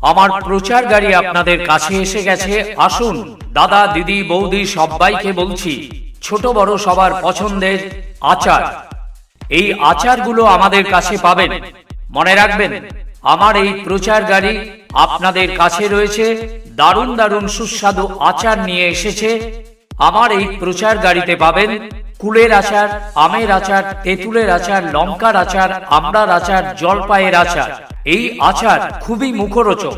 আমার প্রচার গাড়ি আপনাদের কাছে এসে গেছে, আসুন, দাদা, দিদি, বৌদি সবাইকে বলছি, ছোট বড় সবার পছন্দের আচার। এই আচারগুলো আমাদের কাছে পাবেন। মনে রাখবেন, আমার এই প্রচার গাড়ি আপনাদের কাছে রয়েছে, দারুণ দারুণ সুস্বাদু আচার নিয়ে এসেছে। আমার এই প্রচার গাড়িতে পাবেন কুলের আচার, আমের আচার, তেঁতুলের আচার, লঙ্কার আচার, আমড়ার আচার, জলপাইয়ের আচার। এই আচার খুবই মুখরোচক।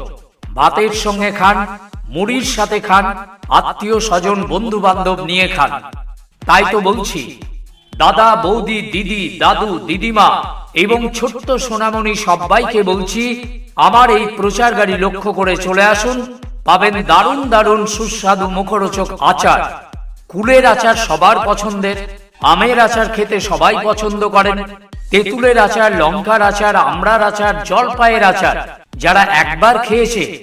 ভাতের সঙ্গে খান, মুড়ির সাথে খান, আত্মীয় স্বজন বন্ধু বান্ধব নিয়ে খান। তাই তো বলছি, দাদা, বৌদি, দিদি, দাদু, দিদিমা এবং ছোট্ট সোনামণি সবাইকে বলছি, আমার এই প্রচার গাড়ি লক্ষ্য করে চলে আসুন, পাবেন দারুণ দারুণ সুস্বাদু মুখরোচক আচার। কুলের আচার সবার পছন্দের আমের আচার খেতে সবাই পছন্দ করেন। তেঁতুলের আচার, লঙ্কার আচার, আমড়ার আচার, জলপাইয়ের আচার, যারা একবার খেয়েছে,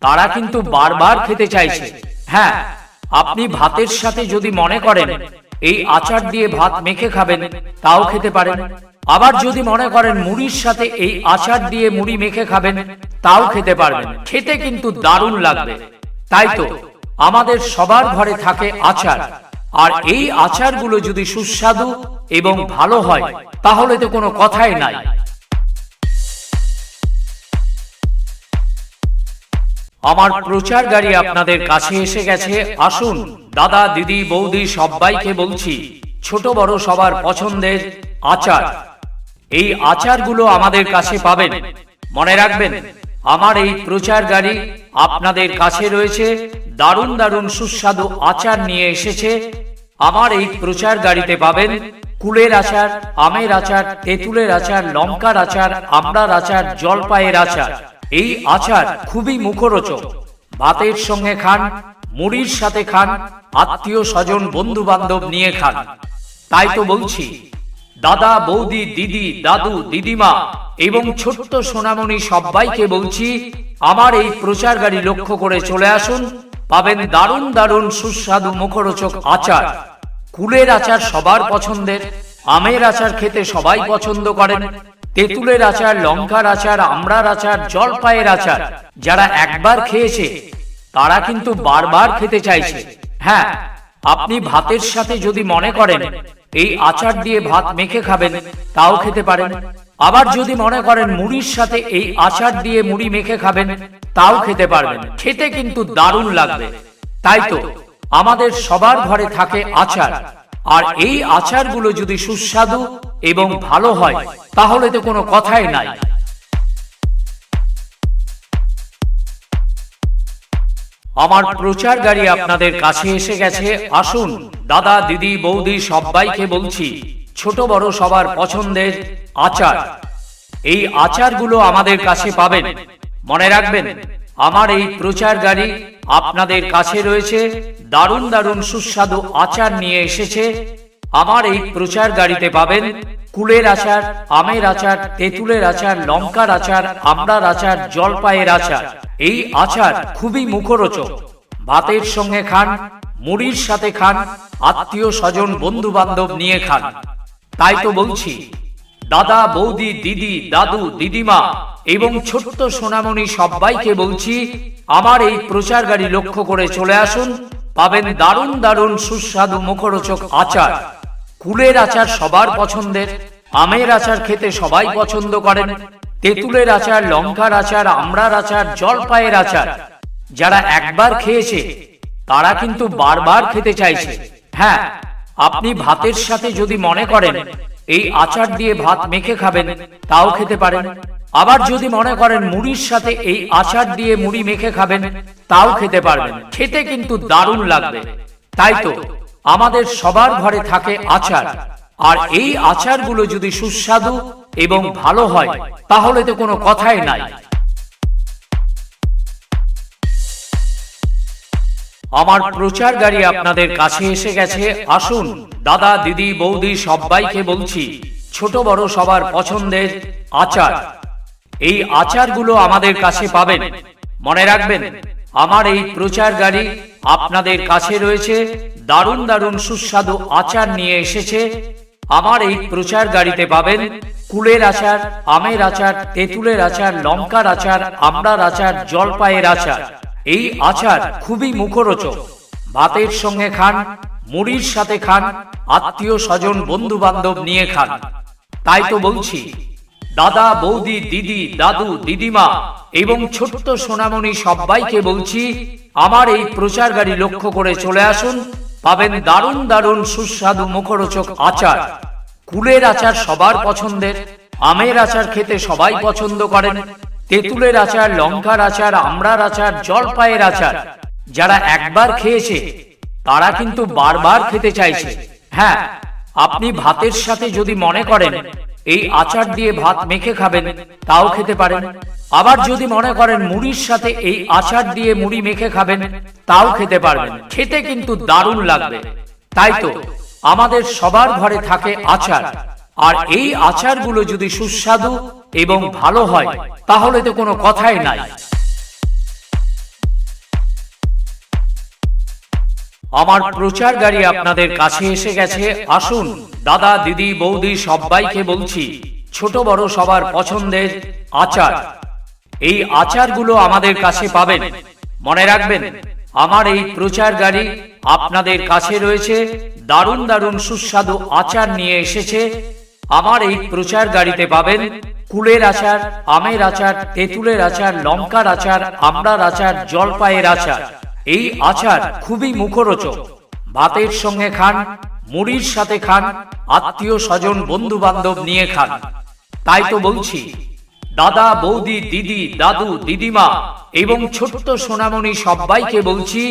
তারা কিন্তু বারবার খেতে চাইছে। হ্যাঁ আপনি ভাতের সাথে যদি মনে করেন, এই আচার দিয়ে ভাত মেখে খাবেন, তাও খেতে পারেন। আবার যদি মনে করেন মুড়ির সাথে এই আচার দিয়ে মুড়ি মেখে খাবেন, তাও খেতে পারবেন। খেতে কিন্তু দারুণ লাগবে। তাই তো, আমাদের সবার ঘরে থাকে আচার। আর এই আচারগুলো যদি সুস্বাদু এবং ভালো হয়, তাহলে তো কোনো কথাই নাই। আমার প্রচার গাড়ি আপনাদের কাছে এসে গেছে। আসুন, দাদা, দিদি, বৌদি সবাইকে বলছি, ছোট বড় সবার পছন্দের আচার। এই আচারগুলো আমাদের কাছে পাবেন। মনে রাখবেন, আমার এই প্রচার গাড়ি আপনাদের কাছে রয়েছে। দারুণ দারুণ সুস্বাদু আচার নিয়ে এসেছে। আমার এই প্রচার গাড়িতে পাবেন কুলের আচার, আমের আচার, তেঁতুলের আচার, লঙ্কার আচার, আমড়ার আচার, জলপাইয়ের আচার। এই আচার খুবই মুখরোচক। ভাতের সঙ্গে খান, মুড়ির সাথে খান, আত্মীয় স্বজন বন্ধু বান্ধব নিয়ে খান। তাই তো বলছি, দাদা, বৌদি, দিদি, দাদু, দিদিমা এবং ছোট্ট সোনামণি সবাইকে বলছি, আমার এই প্রচার গাড়ি লক্ষ্য করে চলে আসুন। পাবেন দারুণ দারুণ সুস্বাদু মুখরোচক আচার। কুলের আচার সবার পছন্দের, আমের আচার খেতে সবাই পছন্দ করেন। তেঁতুলের আচার, লঙ্কার আচার, আমড়ার আচার, জলপাইয়ের আচার, যারা একবার খেয়েছে, তারা কিন্তু বারবার খেতে চাইছে। হ্যাঁ আপনি ভাতের সাথে যদি মনে করেন, এই আচার দিয়ে ভাত মেখে খাবেন, তাও খেতে পারেন। আবার যদি মনে করেন মুড়ির সাথে এই আচার দিয়ে মুড়ি মেখে খাবেন তাও খেতে পারবেন। খেতে কিন্তু দারুণ লাগবে। তাই তো, আমাদের সবার ঘরে থাকে আচার। আর এই আচারগুলো যদি সুস্বাদু এবং ভালো হয়, তাহলে তো কোনো কথাই নাই। আমার প্রচার গাড়ি আপনাদের কাছে এসে গেছে, আসুন, দাদা, দিদি, বৌদি সবাইকে বলছি, ছোট বড় সবার পছন্দের আচার। এই আচারগুলো আমাদের কাছে পাবেন। মনে রাখবেন, আমার এই প্রচার গাড়ি আপনাদের কাছে রয়েছে, দারুণ দারুণ সুস্বাদু আচার নিয়ে এসেছে। আমার এই প্রচার গাড়িতে পাবেন কুলের আচার, আমের আচার, তেঁতুলের আচার, লঙ্কার আচার, আমড়ার আচার, জলপাইয়ের আচার। এই আচার খুবই মুখরোচক। ভাতের সঙ্গে খান, মুড়ির সাথে খান, আত্মীয় স্বজন বন্ধু বান্ধব নিয়ে খান। তাই তো বলছি, দাদা, বৌদি, দিদি, দাদু, দিদিমা এবং ছোট্ট সোনামণি সবাইকে বলছি, আমার এই প্রচার গাড়ি লক্ষ্য করে চলে আসুন, পাবেন দারুণ দারুণ সুস্বাদু মুখরোচক আচার। কুলের আচার সবার পছন্দের, আমের আচার খেতে সবাই পছন্দ করেন, তেঁতুলের আচার, লঙ্কার আচার, আমড়ার আচার, জলপাইয়ের আচার। যারা একবার খেয়েছে, তারা কিন্তু বারবার খেতে চাইছে। হ্যাঁ আপনি ভাতের সাথে যদি মনে করেন, এই আচার দিয়ে ভাত মেখে খাবেন, তাও খেতে পারেন। আবার যদি মনে করেন মুড়ির সাথে এই আচার দিয়ে মুড়ি মেখে খাবেন, তাও খেতে পারবেন। খেতে কিন্তু দারুণ লাগবে। তাই তো, আমাদের সবার ঘরে থাকে আচার। আর এই আচারগুলো যদি সুস্বাদু এবং ভালো হয়, তাহলে তো কোনো কথাই নাই। আমার প্রচার গাড়ি আপনাদের কাছে এসে গেছে। আসুন, দাদা, দিদি, বৌদি সবাইকে বলছি, ছোট বড় সবার পছন্দের আচার। এই আচারগুলো আমাদের কাছে পাবেন। মনে রাখবেন, আমার এই প্রচার গাড়ি আপনাদের কাছে রয়েছে, দারুণ দারুণ সুস্বাদু আচার নিয়ে এসেছে। আমার এই প্রচার গাড়িতে পাবেন কুলের আচার, আমের আচার, তেঁতুলের আচার, লঙ্কার আচার, আমড়ার আচার, জলপাইয়ের আচার। এই আচার খুবই মুখরোচক। ভাতের সঙ্গে খান, মুড়ির সাথে খান, আত্মীয় স্বজন বন্ধু বান্ধব নিয়ে খান। তাই তো বলছি দাদা, বৌদি, দিদি, দাদু, দিদিমা এবং ছোট্ট সোনামণি সবাইকে বলছি, আমার এই প্রচার গাড়ি লক্ষ্য করে চলে আসুন। পাবেন দারুণ দারুণ সুস্বাদু মুখরোচক আচার। কুলের আচার সবার পছন্দের, আমের আচার খেতে সবাই পছন্দ করেন, তেঁতুলের আচার, লঙ্কার আচার, আমড়ার আচার, জলপাইয়ের আচার। যারা একবার খেয়েছে, তারা কিন্তু বারবার খেতে চাইছে। হ্যাঁ আপনি ভাতের সাথে যদি মনে করেন এই আচার দিয়ে ভাত মেখে খাবেন তাও খেতে পারেন। আবার যদি মনে করেন মুড়ির সাথে এই আচার দিয়ে মুড়ি মেখে খাবেন তাও খেতে পারবেন খেতে কিন্তু দারুণ লাগবে। তাই তো আমাদের সবার ঘরে থাকে আচার। আর এই আচারগুলো যদি সুস্বাদু এবং ভালো হয় তাহলে তো কোনো কথাই নাই। আমার প্রচার গাড়ি আপনাদের কাছে এসে গেছে। আসুন দাদা দিদি বৌদি সবাইকে বলছি ছোট বড় সবার পছন্দের আচার। এই আচারগুলো আমাদের কাছে পাবেন। মনে রাখবেন আমার এই প্রচার গাড়ি আপনাদের কাছে রয়েছে। দারুণ দারুণ সুস্বাদু আচার নিয়ে এসেছে। আমার এই প্রচার গাড়িতে পাবেন কুলের আচার আমের আচার তেঁতুলের আচার লঙ্কার আচার আমড়ার আচার। জলপাইয়ের আচার। এই আচার খুবই মুখরোচক। ভাতের সঙ্গে খান, মুড়ির সাথে খান, আত্মীয় স্বজন বন্ধু বান্ধব নিয়ে খান। তাই তো বলছি, দাদা, বৌদি, দিদি, দাদু, দিদিমা এবং ছোট্ট সোনামণি সবাইকে বলছি,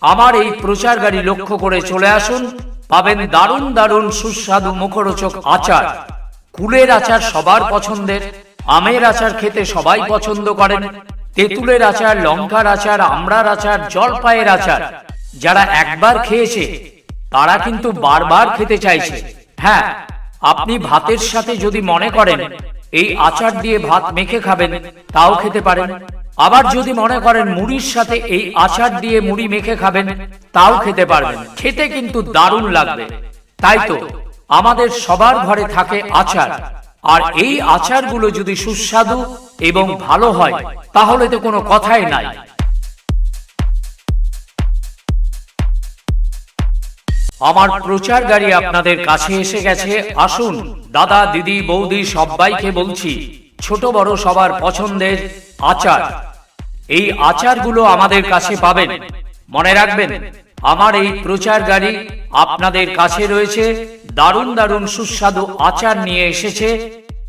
আমার এই প্রচার গাড়ি লক্ষ্য করে চলে আসুন, পাবেন দারুণ দারুণ সুস্বাদু মুখরোচক আচার। কুলের আচার সবার পছন্দের, আমের আচার খেতে সবাই পছন্দ করেন তেঁতুলের আচার, লঙ্কার আচার, আমড়ার আচার, জলপাইয়ের আচার। যারা একবার খেয়েছে, তারা কিন্তু বারবার খেতে চাইছে। হ্যাঁ আপনি ভাতের সাথে যদি মনে করেন, এই আচার দিয়ে ভাত মেখে খাবেন, তাও খেতে পারেন। আবার যদি মনে করেন মুড়ির সাথে এই আচার দিয়ে মুড়ি মেখে খাবেন, তাও খেতে পারবেন। খেতে কিন্তু দারুণ লাগবে। তাই তো, আমাদের সবার ঘরে থাকে আচার। আর এই আচারগুলো যদি সুস্বাদু এবং ভালো হয়, তাহলে তো কোনো কথাই নাই। আমার প্রচার গাড়ি আপনাদের কাছে এসে গেছে, আসুন, দাদা, দিদি, বৌদি সবাইকে বলছি, ছোট বড় সবার পছন্দের আচার। এই আচারগুলো আমাদের কাছে পাবেন। মনে রাখবেন, আমার এই প্রচার গাড়ি আপনাদের কাছে রয়েছে দারুণ দারুণ সুস্বাদু আচার নিয়ে এসেছে।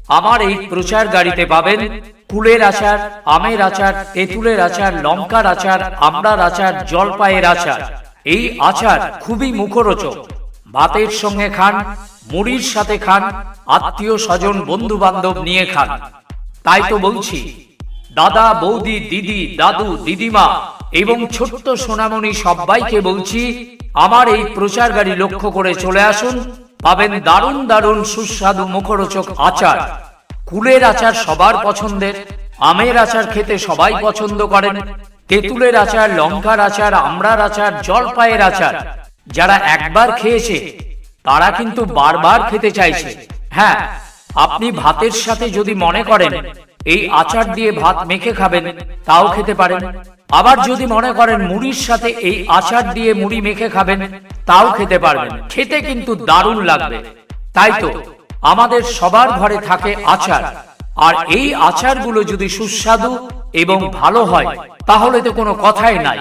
আমার এই প্রচার গাড়িতে পাবেন কুলের আচার, আমের আচার, তেঁতুলের আচার, লঙ্কার আচার, আমড়ার আচার, জলপাইয়ের আচার। এই আচার খুবই মুখরোচক। ভাতের সঙ্গে খান, মুড়ির সাথে খান, আত্মীয় স্বজন বন্ধু বান্ধব নিয়ে খান। তাই তো বলছি, দাদা, বৌদি, দিদি, দাদু, দিদিমা এবং ছোট্ট সোনামণি সবাইকে বলছি, আমার এই প্রচার গাড়ি লক্ষ্য করে চলে আসুন, পাবেন দারুণ দারুণ সুস্বাদু মুখরোচক আচার। কুলের আচার সবার পছন্দের, আমের আচার খেতে সবাই পছন্দ করেন, তেঁতুলের আচার, লঙ্কার আচার, আমড়ার আচার, জলপাইয়ের আচার। যারা একবার খেয়েছে, তারা কিন্তু বারবার খেতে চাইছে। হ্যাঁ আপনি ভাতের সাথে যদি মনে করেন, এই আচার দিয়ে ভাত মেখে খাবেন, তাও খেতে পারেন। আবার যদি মনে করেন মুড়ির সাথে এই আচার দিয়ে মুড়ি মেখে খাবেন, তাও খেতে পারবেন। খেতে কিন্তু দারুণ লাগবে। তাই তো, আমাদের সবার ঘরে থাকে আচার। আর এই আচারগুলো যদি সুস্বাদু এবং ভালো হয়, তাহলে তো কোনো কথাই নাই।